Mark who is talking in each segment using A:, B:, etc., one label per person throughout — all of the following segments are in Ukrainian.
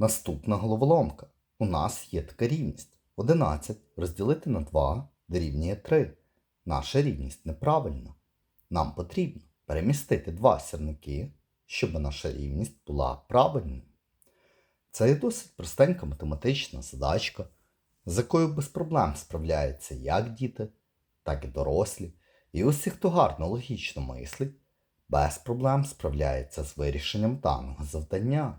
A: Наступна головоломка. У нас є така рівність. 11 розділити на 2 дорівнює 3. Наша рівність неправильна. Нам потрібно перемістити два сірники, щоб наша рівність була правильною. Це є досить простенька математична задачка, з якою без проблем справляються як діти, так і дорослі. І усі, хто гарно логічно мислить, без проблем справляється з вирішенням даного завдання.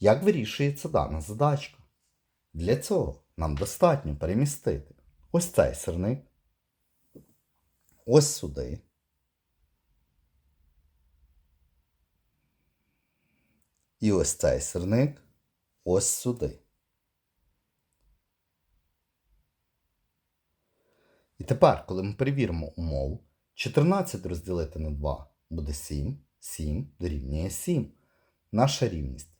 A: Як вирішується дана задачка? Для цього нам достатньо перемістити ось цей сирник, ось сюди. І ось цей сирник ось сюди. І тепер, коли ми перевіримо умову, 14 розділити на 2 буде 7, 7 дорівнює 7. Наша рівність